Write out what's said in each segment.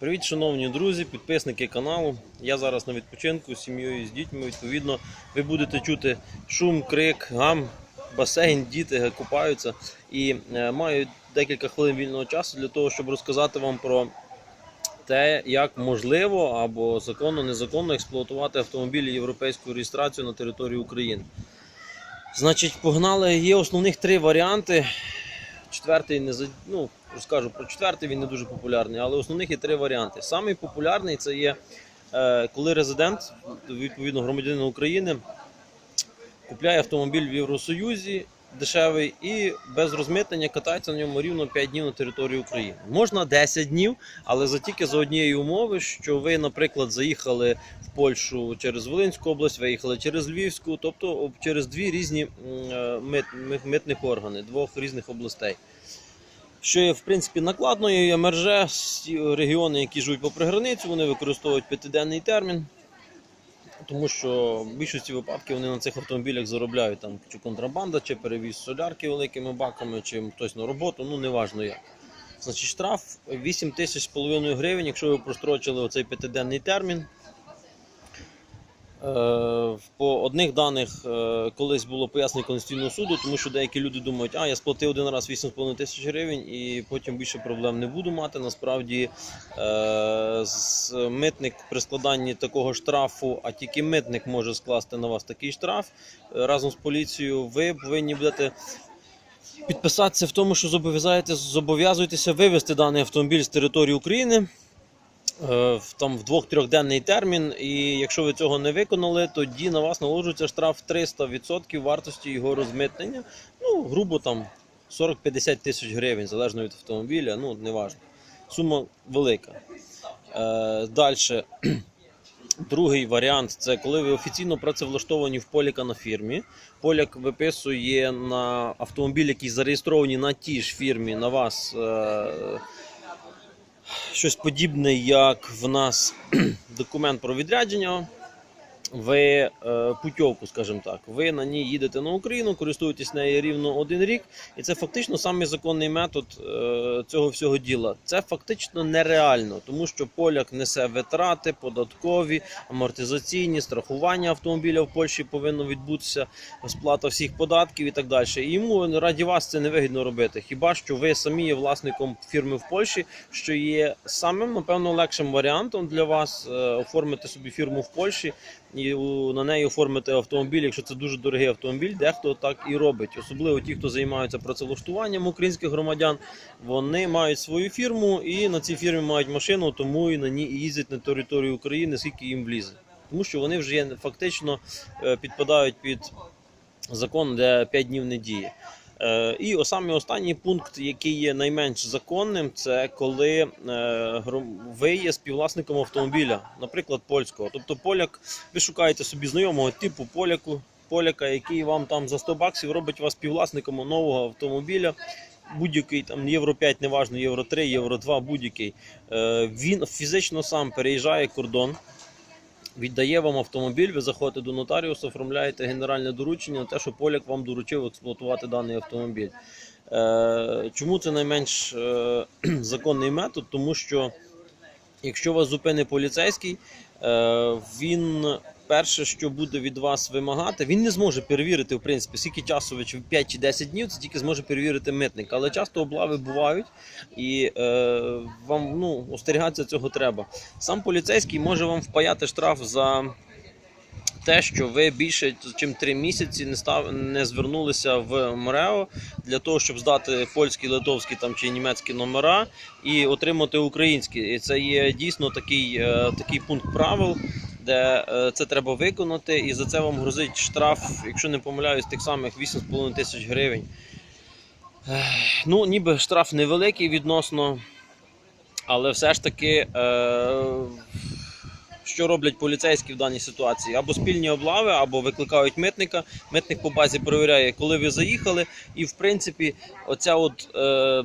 Привіт, шановні друзі, підписники каналу. Я зараз на відпочинку з сім'єю з дітьми. Відповідно, ви будете чути шум, крик, гам, басейн, діти купаються. І е, маю декілька хвилин вільного часу для того, щоб розказати вам про те, як можливо або законно, незаконно експлуатувати автомобілі європейською реєстрацією на території України. Значить, погнали. Є основних три варіанти. Четвертий не ну, розкажу про четвертий, він не дуже популярний, але основних є три варіанти. Самий популярний це є е, коли резидент, відповідно громадянин України, купляє автомобіль в Євросоюзі дешевий і без розмитнення катається на ньому рівно 5 днів на території України. Можна 10 днів, але за тільки за однієї умови, що ви, наприклад, заїхали в Польщу через Волинську область, виїхали через Львівську, тобто через дві різні е, мит, мит- митних органи двох різних областей. Що є в принципі накладною, є мерже регіони, які живуть попри границю, вони використовують п'ятиденний термін, тому що в більшості випадків вони на цих автомобілях заробляють там чи контрабанда, чи перевіз солярки великими баками, чи хтось на роботу, ну неважно як. Значить, штраф 8 тисяч з половиною гривень, якщо ви прострочили оцей п'ятиденний термін. Е, По одних даних е, колись було пояснення Конституційного суду, тому що деякі люди думають, а я сплатив один раз 8,5 тисяч гривень і потім більше проблем не буду мати. Насправді е, митник при складанні такого штрафу, а тільки митник може скласти на вас такий штраф разом з поліцією. Ви повинні будете підписатися в тому, що зобов'язаєте- зобов'язуєтеся вивезти даний автомобіль з території України там в двох-трьохденний термін. І якщо ви цього не виконали, тоді на вас наложується штраф 300% вартості його розмитнення. Ну, грубо там 40-50 тисяч гривень, залежно від автомобіля, ну неважно. Сума велика. Е, Далі. Другий варіант це коли ви офіційно працевлаштовані в Поляка на фірмі. Поляк виписує на автомобіль, який зареєстрований на тій ж фірмі, на вас е, щось подібне, як в нас документ про відрядження. Ви е, путівку, скажімо так, ви на ній їдете на Україну, користуєтесь нею рівно один рік, і це фактично самий законний метод е, цього всього діла. Це фактично нереально, тому що поляк несе витрати, податкові, амортизаційні, страхування автомобіля в Польщі повинно відбутися, сплата всіх податків і так далі. І йому раді вас це не вигідно робити. Хіба що ви самі є власником фірми в Польщі, що є самим, напевно, легшим варіантом для вас е, оформити собі фірму в Польщі і у- на неї оформити автомобіль, якщо це дуже дорогий автомобіль, дехто так і робить. Особливо ті, хто займаються працевлаштуванням українських громадян, вони мають свою фірму і на цій фірмі мають машину, тому і на ній їздять на територію України, скільки їм влізе. Тому що вони вже фактично е, підпадають під закон, де 5 днів не діє. Е, І саме останній пункт, який є найменш законним, це коли е, ви є співвласником автомобіля, наприклад, польського. Тобто поляк, ви шукаєте собі знайомого типу поляку, поляка, який вам там за 100 баксів робить вас співвласником нового автомобіля. Будь-який там євро 5, неважно, євро 3, євро 2, будь-який. Е, Він фізично сам переїжджає кордон, віддає вам автомобіль, ви заходите до нотаріуса, оформляєте генеральне доручення на те, що поляк вам доручив експлуатувати даний автомобіль. Е, Чому це найменш е, законний метод? Тому що якщо вас зупинить поліцейський, е, він перше, що буде від вас вимагати, він не зможе перевірити, в принципі, скільки часу ви чи 5 чи 10 днів, це тільки зможе перевірити митник. Але часто облави бувають, і е, вам ну, остерігатися цього треба. Сам поліцейський може вам впаяти штраф за те, що ви більше ніж 3 місяці не став не звернулися в МРЕО для того, щоб здати польські, литовські там чи німецькі номера і отримати українські. І це є дійсно такий, е, такий пункт правил. Де е, це треба виконати, і за це вам грозить штраф, якщо не помиляюсь, тих самих 8,5 тисяч гривень. Ну, ніби штраф невеликий відносно, але все ж таки, е, що роблять поліцейські в даній ситуації? Або спільні облави, або викликають митника. Митник по базі перевіряє, коли ви заїхали. І в принципі, оця от е,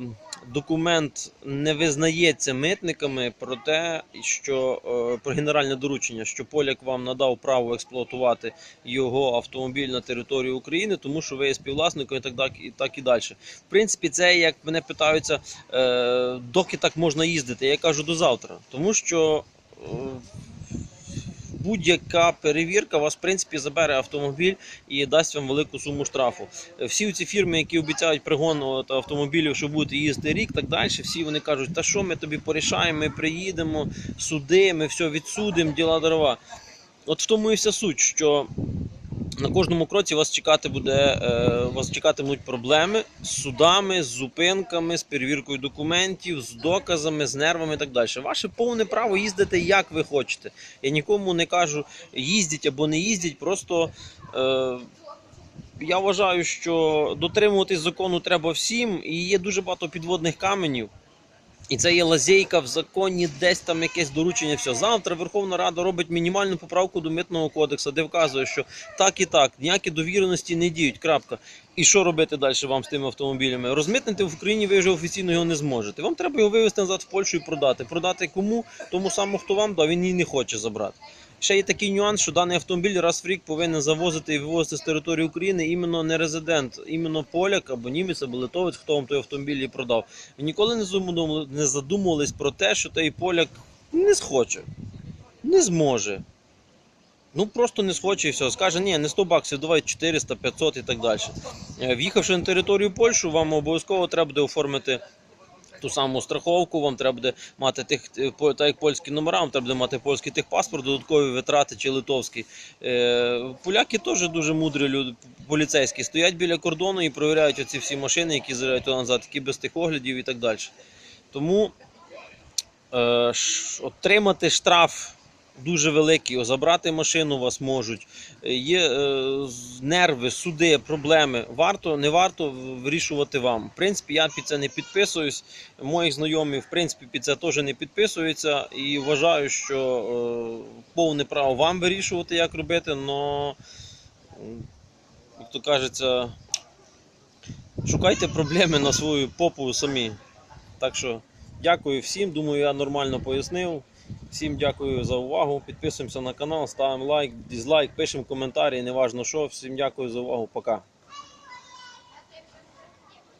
документ не визнається митниками про те, що е, про генеральне доручення, що поляк вам надав право експлуатувати його автомобіль на території України, тому що ви є співвласником і так далі, і так і далі. В принципі, це як мене питаються, е, доки так можна їздити. Я кажу до завтра, тому що. Будь-яка перевірка вас, в принципі, забере автомобіль і дасть вам велику суму штрафу. Всі ці фірми, які обіцяють пригон от, автомобілів, що будете їздити рік, так далі, всі вони кажуть, та що ми тобі порішаємо, ми приїдемо, суди, ми все відсудимо, діла дрова. От в тому і вся суть, що на кожному кроці вас чекати буде, е, вас чекатимуть проблеми з судами, з зупинками, з перевіркою документів, з доказами, з нервами і так далі. Ваше повне право їздити як ви хочете. Я нікому не кажу їздіть або не їздіть, просто. Е, я вважаю, що дотримуватись закону треба всім, і є дуже багато підводних каменів. І це є лазейка в законі, десь там якесь доручення. Все. Завтра Верховна Рада робить мінімальну поправку до митного кодексу, де вказує, що так і так, ніякі довіреності не діють. Крапка. І що робити далі вам з тими автомобілями? Розмитнити в Україні ви вже офіційно його не зможете. Вам треба його вивезти назад в Польщу і продати. Продати кому? Тому самому, хто вам дав, він її не хоче забрати. Ще є такий нюанс, що даний автомобіль раз в рік повинен завозити і вивозити з території України іменно не резидент, іменно поляк або німець, або литовець, хто вам той автомобіль і продав. Ви ніколи не задумувались про те, що той поляк не схоче, не зможе. Ну просто не схоче і все. Скаже, ні, не 100 баксів, давай 400, 500 і так далі. Е, В'їхавши на територію Польщі, вам обов'язково треба буде оформити ту саму страховку, вам треба буде мати тих, е, так як польські номера, вам треба буде мати польський техпаспорт, додаткові витрати чи литовський. Е, Поляки теж дуже мудрі люди, поліцейські, стоять біля кордону і перевіряють оці всі машини, які заїжджають туди назад, які без тих оглядів і так далі. Тому е, отримати штраф дуже великий, забрати машину вас можуть. Е, Є е, нерви, суди, проблеми. Варто, не варто вирішувати вам. В принципі, я під це не підписуюсь. Мої знайомі, в принципі, під це теж не підписуються. І вважаю, що е, повне право вам вирішувати, як робити, але, як то кажеться, шукайте проблеми на свою попу самі. Так що дякую всім. Думаю, я нормально пояснив. Всім дякую за увагу. Підписуємося на канал, ставимо лайк, дізлайк, пишемо коментарі, неважно що. Всім дякую за увагу. Пока.